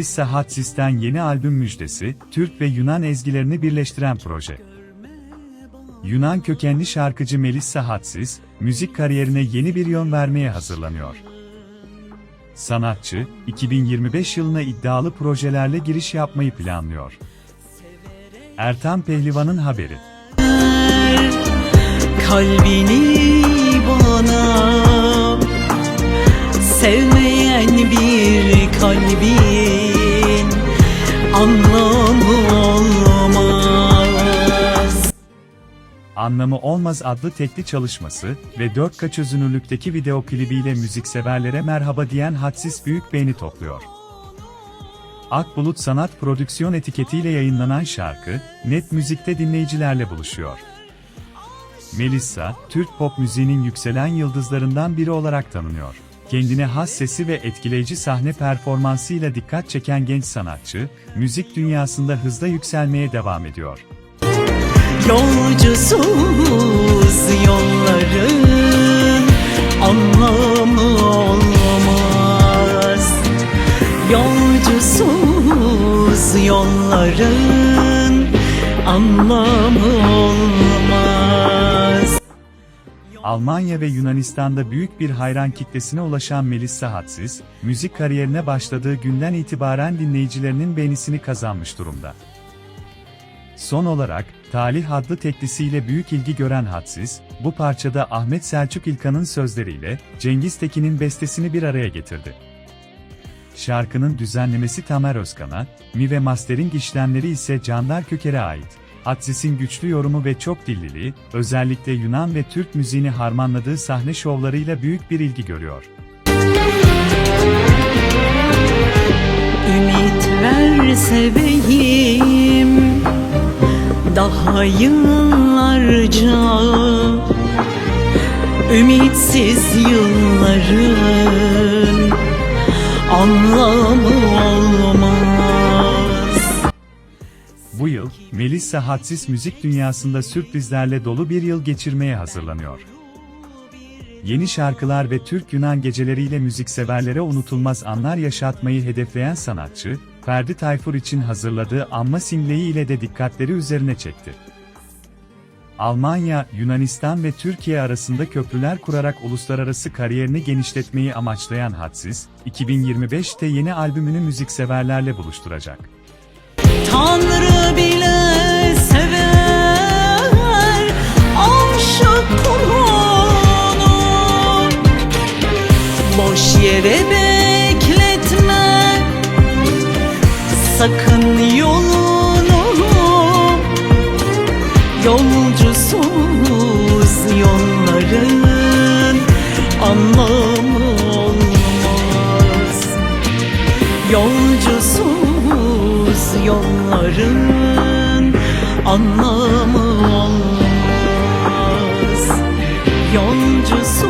Melissa Hatsis'ten yeni albüm müjdesi, Türk ve Yunan ezgilerini birleştiren proje. Yunan kökenli şarkıcı Melissa Hatsis, müzik kariyerine yeni bir yön vermeye hazırlanıyor. Sanatçı, 2025 yılına iddialı projelerle giriş yapmayı planlıyor. Ertan Pehlivan'ın haberi. kalbini bana sevmeyen bir kalbin anlamı olmaz. Anlamı Olmaz adlı tekli çalışması ve 4K çözünürlükteki video klibiyle müzikseverlere merhaba diyen hadsiz büyük beğeni topluyor. Akbulut Sanat Prodüksiyon etiketiyle yayınlanan şarkı, Net Müzik'te dinleyicilerle buluşuyor. Melissa, Türk pop müziğinin yükselen yıldızlarından biri olarak tanınıyor. Kendine has sesi ve etkileyici sahne performansıyla dikkat çeken genç sanatçı, müzik dünyasında hızla yükselmeye devam ediyor. Yolcusuz yolların anlamı olmaz Yolcusuz yolların anlamı olmaz Almanya ve Yunanistan'da büyük bir hayran kitlesine ulaşan Melissa Hatsiz, müzik kariyerine başladığı günden itibaren dinleyicilerinin beğenisini kazanmış durumda. Son olarak, Talih adlı teklisiyle büyük ilgi gören Hatsiz, bu parçada Ahmet Selçuk İlkan'ın sözleriyle Cengiz Tekin'in bestesini bir araya getirdi. Şarkının düzenlemesi Tamer Özkan'a, mi ve mastering işlemleri ise Candar Köker'e ait. Hatsis'in güçlü yorumu ve çok dilliliği, özellikle Yunan ve Türk müziğini harmanladığı sahne şovlarıyla büyük bir ilgi görüyor. Ümit ver seveyim daha yıllarca Ümitsiz yılların Melissa Hatsis müzik dünyasında sürprizlerle dolu bir yıl geçirmeye hazırlanıyor. Yeni şarkılar ve Türk-Yunan geceleriyle müzikseverlere unutulmaz anlar yaşatmayı hedefleyen sanatçı, Ferdi Tayfur için hazırladığı Amma singleyi ile de dikkatleri üzerine çekti. Almanya, Yunanistan ve Türkiye arasında köprüler kurarak uluslararası kariyerini genişletmeyi amaçlayan Hadsiz, 2025'te yeni albümünü müzikseverlerle buluşturacak. Tanrı bile Boş yere bekletme. Sakın yolunu Yolcusuz yolların anlamı olmaz. Yolcusuz yolların anlamı olmaz. Yolcusuz